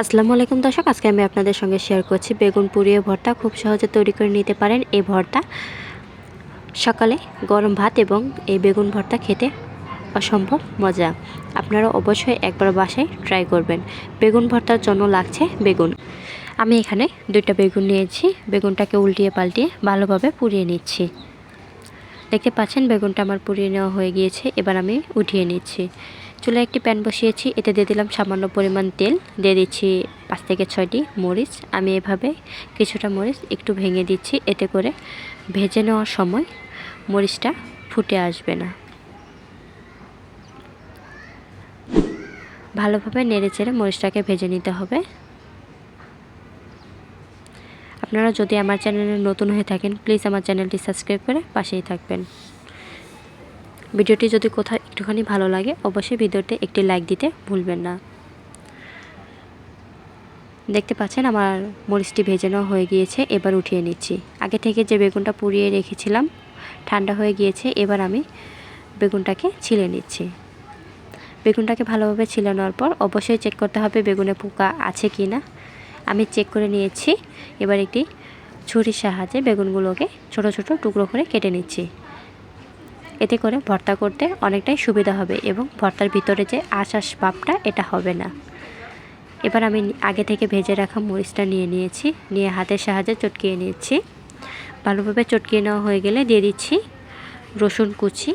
আসসালামু আলাইকুম দর্শক, আজকে আমি আপনাদের সঙ্গে শেয়ার করছি বেগুন পুড়িয়ে ভর্তা। খুব সহজে তৈরি করে নিতে পারেন এই ভর্তা। সকালে গরম ভাত এবং এই বেগুন ভর্তা খেতে অসম্ভব মজা। আপনারা অবশ্যই একবার বাসায় ট্রাই করবেন। বেগুন ভর্তার জন্য লাগছে বেগুন। আমি এখানে দুইটা বেগুন নিয়েছি। বেগুনটাকে উল্টিয়ে পাল্টিয়ে ভালোভাবে পুড়িয়ে নিচ্ছি। দেখতে পাচ্ছেন বেগুনটা আমার পুড়িয়ে নেওয়া হয়ে গিয়েছে। এবার আমি উঠিয়ে নিচ্ছি। চুলায় একটি প্যান বসিয়েছি, এতে দিয়ে দিলাম সামান্য পরিমাণ তেল, দিয়ে দিচ্ছি পাঁচ থেকে ছয়টি মরিচ। আমি এভাবে কিছুটা মরিচ একটু ভেঙে দিচ্ছি, এতে করে ভেজে নেওয়ার সময় মরিচটা ফুটে আসবে না। ভালোভাবে নেড়ে চেড়ে মরিচটাকে ভেজে নিতে হবে। আপনারা যদি আমার চ্যানেলে নতুন হয়ে থাকেন, প্লিজ আমার চ্যানেলটি সাবস্ক্রাইব করে পাশেই থাকবেন। ভিডিওটি যদি কোথাও একটুখানি ভালো লাগে, অবশ্যই ভিডিওতে একটি লাইক দিতে ভুলবেন না। দেখতে পাচ্ছেন আমার মরিচটি ভেজে নেওয়া হয়ে গিয়েছে, এবার উঠিয়ে নিচ্ছি। আগে থেকে যে বেগুনটা পুড়িয়ে রেখেছিলাম, ঠান্ডা হয়ে গিয়েছে, এবার আমি বেগুনটাকে ছিলে নিচ্ছি। বেগুনটাকে ভালোভাবে ছিলে নেওয়ার পর অবশ্যই চেক করতে হবে বেগুনে পোকা আছে কি না। আমি চেক করে নিয়েছি, এবার একটি ছুরির সাহায্যে বেগুনগুলোকে ছোট ছোট টুকরো করে কেটে নিচ্ছি। এতে করে ভর্তা করতে অনেকটাই সুবিধা হবে এবং ভর্তার ভিতরে যে আশাস ভাবটা, এটা হবে না। এবার আমি আগে থেকে ভেজে রাখা মরিচটা নিয়ে নিয়েছি, নিয়ে হাতের সাহায্যে চটকিয়ে নিয়েছি। ভালোভাবে চটকিয়ে নেওয়া হয়ে গেলে দিয়ে দিচ্ছি রসুন কুচি।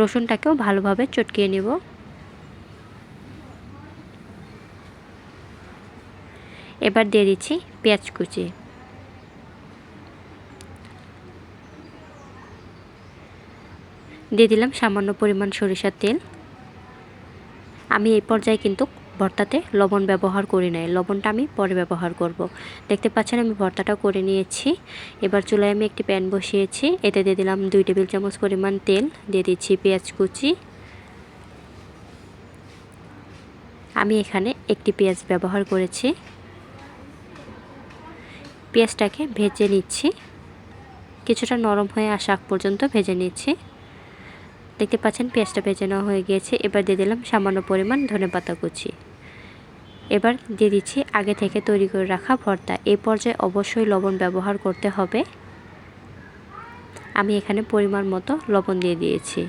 রসুনটাকেও ভালোভাবে চটকিয়ে নেব। এবার দিয়ে দিচ্ছি পেঁয়াজ কুচি। দিয়ে দিলাম সামান্য পরিমাণ সরিষার তেল। আমি এই পর্যায়ে কিন্তু ভর্তাতে লবণ ব্যবহার করি নাই। লবণটা আমি পরে ব্যবহার করব। দেখতে পাচ্ছেন, আমি ভর্তাটা করে নিয়েছি। এবার চুলায় আমি একটি প্যান বসিয়েছি। এতে দিয়ে দিলাম দুই টেবিল চামচ পরিমাণ তেল। দিয়ে দিচ্ছি পেঁয়াজ কুচি। আমি এখানে একটি পেঁয়াজ ব্যবহার করেছি। পেঁয়াজটাকে ভেজে নিচ্ছি। কিছুটা নরম হয়ে আসা পর্যন্ত ভেজে নিচ্ছি। দেখতে পাচ্ছেন, পেঁয়াজটা ভেজে নেওয়া হয়ে গিয়েছে। এবার দিয়ে দিলাম সামান্য পরিমাণ ধনে পাতা কুচি। এবার দিয়ে দিচ্ছি আগে থেকে তৈরি করে রাখা ভর্তা। এই পর্যায়ে অবশ্যই লবণ ব্যবহার করতে হবে। আমি এখানে পরিমাণ মতো লবণ দিয়ে দিয়েছি।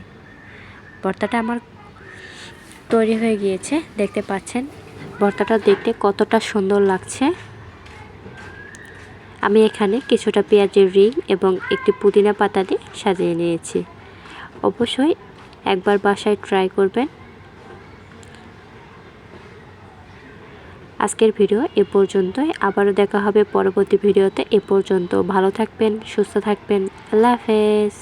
ভর্তাটা আমার তৈরি হয়ে গিয়েছে। দেখতে পাচ্ছেন, ভর্তাটা দেখতে কতটা সুন্দর লাগছে। আমি এখানে কিছুটা পেঁয়াজের রিং এবং একটি পুদিনা পাতা দিয়ে সাজিয়ে নিয়েছি। অবশ্যই একবার বাসায় ট্রাই করবেন। আজকের ভিডিও এ পর্যন্তই। আবারও দেখা হবে পরবর্তী ভিডিওতে এ পর্যন্ত ভালো থাকবেন, সুস্থ থাকবেন। আল্লাহ হাফেজ।